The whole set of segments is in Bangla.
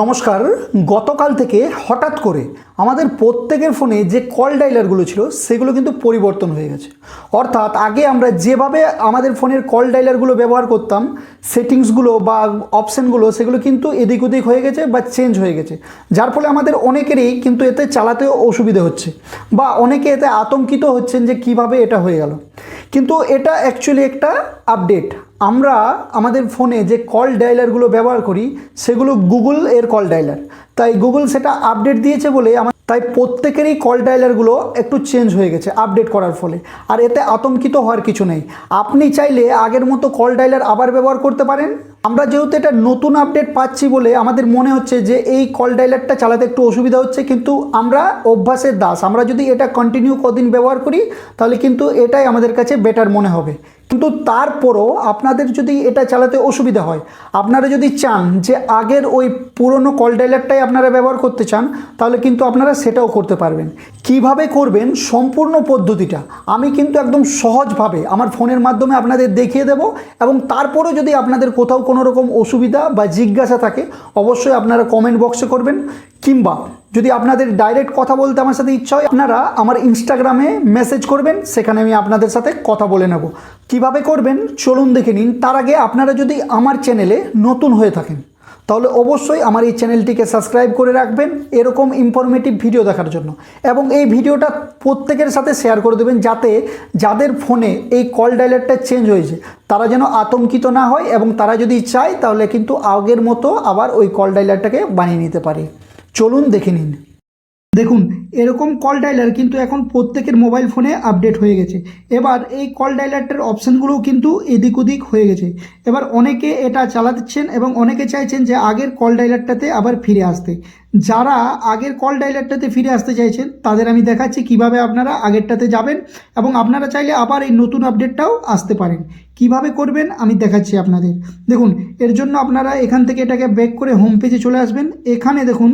নমস্কার। গতকাল থেকে হঠাৎ করে আমাদের প্রত্যেকের ফোনে যে কল ডাইলারগুলো ছিল, সেগুলো কিন্তু পরিবর্তন হয়ে গেছে। অর্থাৎ আগে আমরা যেভাবে আমাদের ফোনের কল ডাইলারগুলো ব্যবহার করতাম সেটিংসগুলো বা অপশানগুলো সেগুলো কিন্তু এদিক ওদিক হয়ে গেছে বা চেঞ্জ হয়ে গেছে। যার ফলে আমাদের অনেকেরই কিন্তু এতে চালাতেও অসুবিধে হচ্ছে বা অনেকে এতে আতঙ্কিত হচ্ছেন যে কীভাবে এটা হয়ে গেল। কিন্তু এটা অ্যাকচুয়ালি একটা আপডেট আমরা আমাদের ফোনে যে কল ডায়লারগুলো ব্যবহার করি, সেগুলো গুগল এর কল ডায়লার তাই গুগল সেটা আপডেট দিয়েছে বলে আমার তাই প্রত্যেকেরই কল ডায়লারগুলো একটু চেঞ্জ হয়ে গেছে আপডেট করার ফলে। আর এতে আতঙ্কিত হওয়ার কিছু নেই। আপনি চাইলে আগের মতো কল ডায়লার আবার ব্যবহার করতে পারেন। আমরা যেহেতু এটা নতুন আপডেট পাচ্ছি বলে আমাদের মনে হচ্ছে যে এই কল ডাইলারটা চালাতে একটু অসুবিধা হচ্ছে, কিন্তু আমরা অভ্যাসের দাস। আমরা যদি এটা কন্টিনিউ কদিন ব্যবহার করি, তাহলে কিন্তু এটাই আমাদের কাছে বেটার মনে হবে। কিন্তু তারপরও আপনাদের যদি এটা চালাতে অসুবিধা হয়, আপনারা যদি চান যে আগের ওই পুরনো কল ডাইলারটাই আপনারা ব্যবহার করতে চান, তাহলে কিন্তু আপনারা সেটাও করতে পারবেন। কীভাবে করবেন? সম্পূর্ণ পদ্ধতিটা আমি কিন্তু একদম সহজভাবে আমার ফোনের মাধ্যমে আপনাদের দেখিয়ে দেব এবং তারপরেও যদি আপনাদের কোথাও কোনো রকম অসুবিধা বা জিজ্ঞাসা থাকে, অবশ্যই আপনারা কমেন্ট বক্সে করবেন। কিংবা যদি আপনাদের ডাইরেক্ট কথা বলতে আমার সাথে ইচ্ছা হয়, আপনারা আমার ইনস্টাগ্রামে মেসেজ করবেন, সেখানে আমি আপনাদের সাথে কথা বলে নেব। কীভাবে করবেন? চলুন দেখে নিন। তার আগে আপনারা যদি আমার চ্যানেলে নতুন হয়ে থাকেন, তাহলে অবশ্যই আমার এই চ্যানেলটিকে সাবস্ক্রাইব করে রাখবেন, এরকম ইনফরমেটিভ ভিডিও দেখার জন্য। এবং এই ভিডিওটা প্রত্যেকের সাথে শেয়ার করে দেবেন, যাতে যাদের ফোনে এই কল ডাইলারটা চেঞ্জ হয়েছে তারা যেন আতঙ্কিত না হয় এবং তারা যদি চায় তাহলে কিন্তু আগের মতো আবার ওই কল ডাইলারটাকে বানিয়ে নিতে পারে। চলুন দেখে নিন। দেখুন, এরকম কল ডাইলার কিন্তু এখন প্রত্যেকের মোবাইল ফোনে আপডেট হয়ে গেছে। এবার এই কল ডাইলারটার অপশানগুলোও কিন্তু এদিক ওদিক হয়ে গেছে। এবার অনেকে এটা চালাচ্ছেন এবং অনেকে চাইছেন যে আগের কল ডাইলারটাতে আবার ফিরে আসতে। যারা আগের কল ডাইলারটাতে ফিরে আসতে চাইছেন, তাদের আমি দেখাচ্ছি কীভাবে আপনারা আগেরটাতে যাবেন এবং আপনারা চাইলে আবার এই নতুন আপডেটটাও আসতে পারেন। কীভাবে করবেন আমি দেখাচ্ছি আপনাদের। দেখুন, এর জন্য আপনারা এখান থেকে এটাকে ব্যাক করে হোম পেজে চলে আসবেন। এখানে দেখুন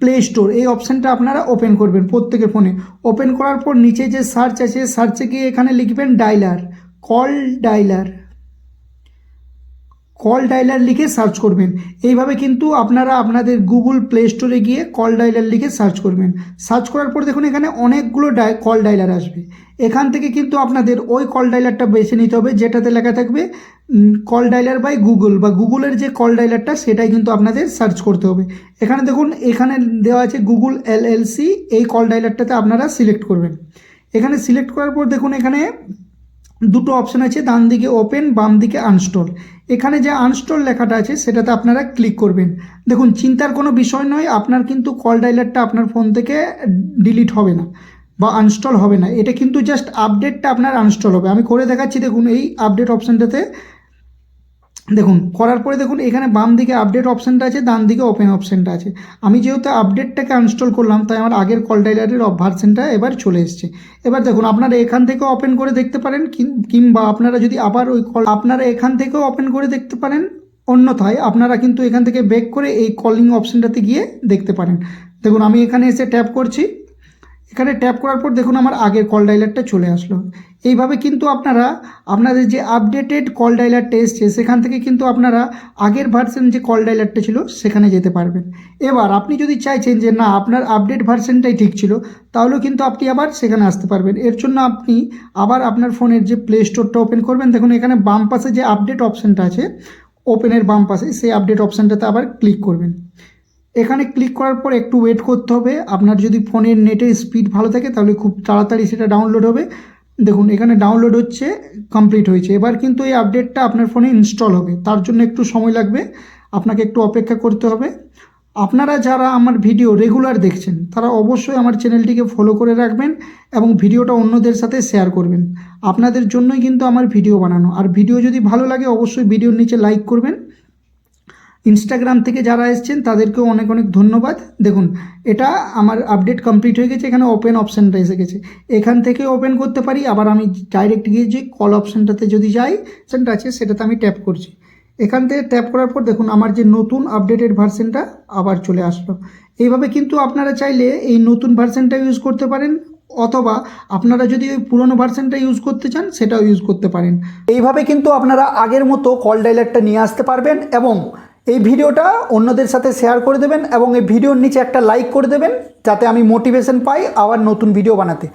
প্লে স্টোর এই অপশানটা আপনারা ওপেন করবেন প্রত্যেকের ফোনে ওপেন করার পর নিচে যে সার্চ আছে সার্চে গিয়ে এখানে লিখবেন dialer call dialer call dialer লিখে সার্চ করবেন। এইভাবে কিন্তু আপনারা আপনাদের গুগল প্লে স্টোরে গিয়ে কল ডাইলার লিখে সার্চ করবেন। সার্চ করার পর দেখুন এখানে অনেকগুলো ডাই কল ডাইলার আসবে। এখান থেকে কিন্তু আপনাদের ওই কল ডাইলারটা বেছে নিতে হবে, যেটাতে লেখা থাকবে কল ডাইলার বাই গুগল বা গুগলের যে কল ডাইলারটা সেটাই কিন্তু আপনাদের সার্চ করতে হবে। এখানে দেখুন, এখানে দেওয়া আছে গুগল এলএলসি এই কল ডাইলারটাতে আপনারা সিলেক্ট করবেন। এখানে সিলেক্ট করার পর দেখুন এখানে দুটো অপশান আছে, ডান দিকে ওপেন বাম দিকে আনস্টল এখানে যে আনস্টল লেখাটা আছে, সেটাতে আপনারা ক্লিক করবেন। দেখুন, চিন্তার কোনো বিষয় নয়, আপনার কিন্তু কল ডাইলারটা আপনার ফোন থেকে ডিলিট হবে না বা আনস্টল হবে না। এটা কিন্তু জাস্ট আপডেটটা আপনার আনস্টল হবে। আমি করে দেখাচ্ছি, দেখুন, এই আপডেট অপশানটাতে দেখুন, করার পরে দেখুন, এখানে বাম দিকে আপডেট অপশানটা আছে, ডান দিকে ওপেন অপশানটা আছে। আমি যেহেতু আপডেটটাকে আনস্টল করলাম, তাই আমার আগের কল ডাইলারের ভার্সনটা এবার চলে এসছে। এবার দেখুন, আপনারা এখান থেকে ওপেন করে দেখতে পারেন কিংবা আপনারা যদি আবার ওই কল আপনারা এখান থেকেও ওপেন করে দেখতে পারেন, অন্যথায় আপনারা কিন্তু এখান থেকে ব্যাক করে এই কলিং অপশানটাতে গিয়ে দেখতে পারেন। দেখুন, আমি এখানে এসে ট্যাপ করছি। এখানে ট্যাপ করার পর দেখুন আমার আগের কল ডাইলারটা চলে আসলো। এইভাবে কিন্তু আপনারা, আপনাদের যে আপডেটেড কল ডাইলারটা এসছে, সেখান থেকে কিন্তু আপনারা আগের ভার্সন যে কল ডাইলারটা ছিল, সেখানে যেতে পারবেন। এবার আপনি যদি চাইছেন যে না, আপনার আপডেট ভার্সনটাই ঠিক ছিল, তাহলেও কিন্তু আপনি আবার সেখানে আসতে পারবেন। এর জন্য আপনি আবার আপনার ফোনের যে প্লে স্টোরটা ওপেন করবেন, দেখুন এখানে বাম পাশে যে আপডেট অপশানটা আছে ওপেনের বাম পাশে, সেই আপডেট অপশানটাতে আবার ক্লিক করবেন। এখানে ক্লিক করার পর একটু ওয়েট করতে হবে। আপনার যদি ফোনের নেটের স্পিড ভালো থাকে, তাহলে খুব তাড়াতাড়ি সেটা ডাউনলোড হবে। দেখুন, এখানে ডাউনলোড হচ্ছে কমপ্লিট হয়েছে। এবার কিন্তু এই আপডেটটা আপনার ফোনে ইনস্টল হবে। তার জন্য একটু সময় লাগবে। আপনাকে একটু অপেক্ষা করতে হবে। আপনারা যারা আমার ভিডিও রেগুলার দেখছেন, তারা অবশ্যই আমার চ্যানেলটিকে ফলো করে রাখবেন এবং ভিডিওটা অন্যদের সাথে শেয়ার করবেন। আপনাদের জন্যই কিন্তু আমার ভিডিও বানানো। আর ভিডিও যদি ভালো লাগে, অবশ্যই ভিডিওর নিচে লাইক করবেন। ইনস্টাগ্রাম থেকে যারা এসেছেন, তাদেরকেও অনেক অনেক ধন্যবাদ। দেখুন, এটা আমার আপডেট কমপ্লিট হয়ে গেছে, এখানে ওপেন অপশানটা এসে গেছে। এখান থেকে ওপেন করতে পারি, আবার আমি ডাইরেক্ট গিয়ে যে কল অপশানটাতে যদি যাই অপশানটা আছে, সেটাতে আমি ট্যাপ করছি। এখান থেকে ট্যাপ করার পর দেখুন, আমার যে নতুন আপডেটেড ভার্সনটা আবার চলে আসলো। এইভাবে কিন্তু আপনারা চাইলে এই নতুন ভার্সনটা ইউজ করতে পারেন, অথবা আপনারা যদি ওই পুরনো ভার্সনটা ইউজ করতে চান, সেটাও ইউজ করতে পারেন। এইভাবে কিন্তু আপনারা আগের মতো কল ডাইলারটা নিয়ে আসতে পারবেন, এবং এই ভিডিওটা অন্যদের সাথে শেয়ার করে দেবেন এবং এই ভিডিওর নিচে একটা লাইক করে দেবেন, যাতে আমি মোটিভেশন পাই আবার নতুন ভিডিও বানাতে।